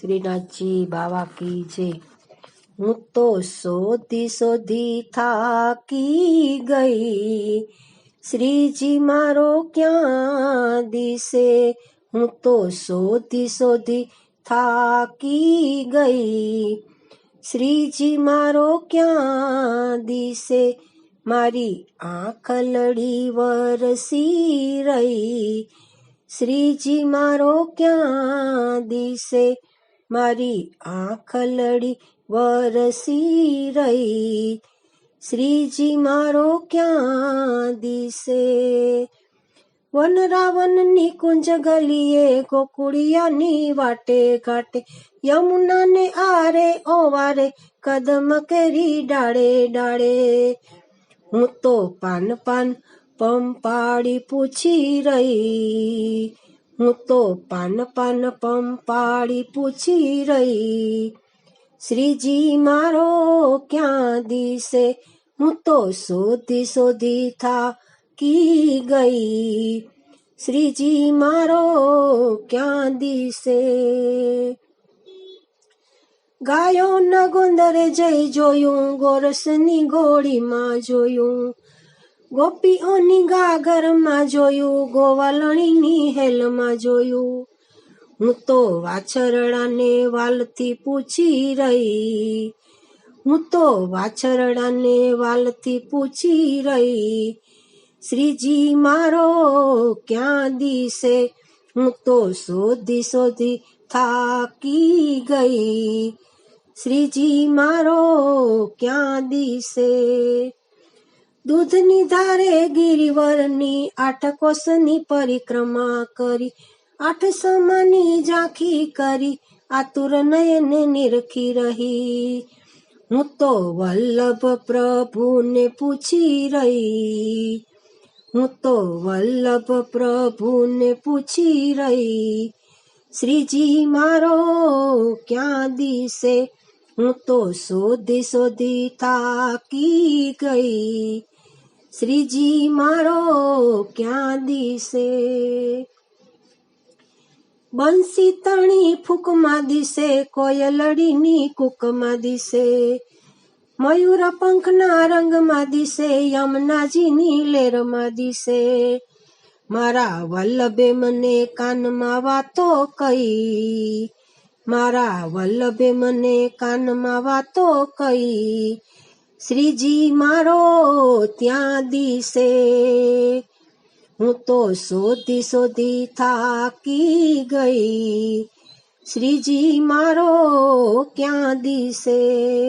શ્રીનાથજી, બાવા કી જય હું તો શોધી શોધી થાકી ગઈ. શ્રીજી, મારો ક્યાં દિશે? હું તો શોધી શોધી થાકી ગઈ. શ્રીજી, મારો ક્યાં દિશે? મારી આંખ લડી વરસી રહી. શ્રીજી, મારો ક્યાં દિશે? મારી આંખ લડી વરસી રહી. શ્રીજી, મારો ક્યાં દિશે? વન રાવણની કુંજ ગલીએ ગોકુળિયાની વાટે ઘાટે. યમુનાને આરે ઓવારે કદમ કેરી ડાળે ડાળે. હું તો પાન પાન પંપાડી પૂછી રહી. હું તો પાન પાન પંપાડી પૂછી રહી. શ્રીજી, મારો ક્યાં દિશે હું તો શોધી શોધી થાકી ગઈ. શ્રીજી, મારો ક્યાં દિશે ગાયો ન ગુંદરે જઈ જોયું, ગોરસની ગોળીમાં જોયું. ગોપીઓની ગાગરમાં જોયું, ગોવાલણીની હેલમાં જોયું. હું તો વાછરડાને વાલથી પૂછી રહી. હું તો વાછરડાને વાલથી પૂછી રહી. શ્રીજી, મારો ક્યાં દિશે? હું તો શોધી શોધી થાકી ગઈ. શ્રીજી, મારો ક્યાં દિશે? દૂધની ધારે ગિરિવરની આઠ કોષની પરિક્રમા કરી. આઠ સમાની ઝાંખી કરી. આતુર નયને નિરખી રહી. હું તો વલ્લભ પ્રભુને પૂછી રહી. હું તો વલ્લભ પ્રભુને પૂછી રહી. શ્રીજી, મારો ક્યાં દિશે? હું તો શોધી શોધી થાકી ગઈ. શ્રીજી, મારો ક્યાં દિશે? બંસી તણી ફૂકમાં દિશે કોયલડીની કૂકમાં દિશે. મયુર પંખના રંગમાં દિશે, યમુનાજીની લેરમાં દિશે. મારા વલ્લભે મને કાનમાં વાતો કહી. મારા વલ્લભે મને કાનમાં વાતો કહી. શ્રીજી, મારો ત્યાં દિશે હું તો શોધી શોધી થાકી ગઈ. શ્રીજી, મારો ક્યાં દિશે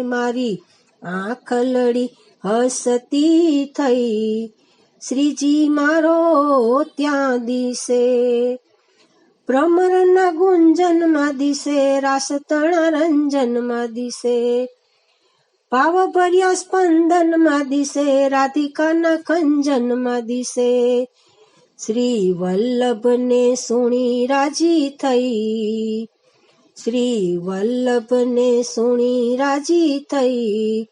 મારી આંખ લડી હસતી થઈ? શ્રીજી, મારો ત્યાં દિશે ભ્રમરના ગુંજનમાં દિશે રાસ તણા રંજનમાં દિશે ભાવ ભર્યા સ્પંદનમાં દિશે, રાધિકાના ખંજનમાં દિશે. શ્રી વલ્લભને સુણી રાજી થઈ. શ્રી વલ્લભને સુણી રાજી થઈ.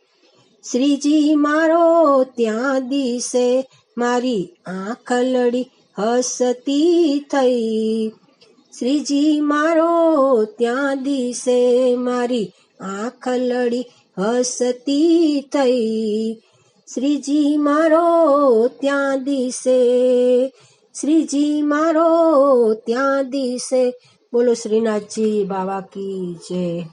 શ્રીજી, મારો ત્યાં દિશે, મારી આંખ લડી હસતી થઈ. શ્રીજી, મારો ત્યાં દિશે, મારી આંખ લડી હસતી થઈ. શ્રીજી મારો ત્યાં દિશે. શ્રીજી મારો ત્યાં દિશે. બોલો શ્રીનાથજી બાવા કી જય.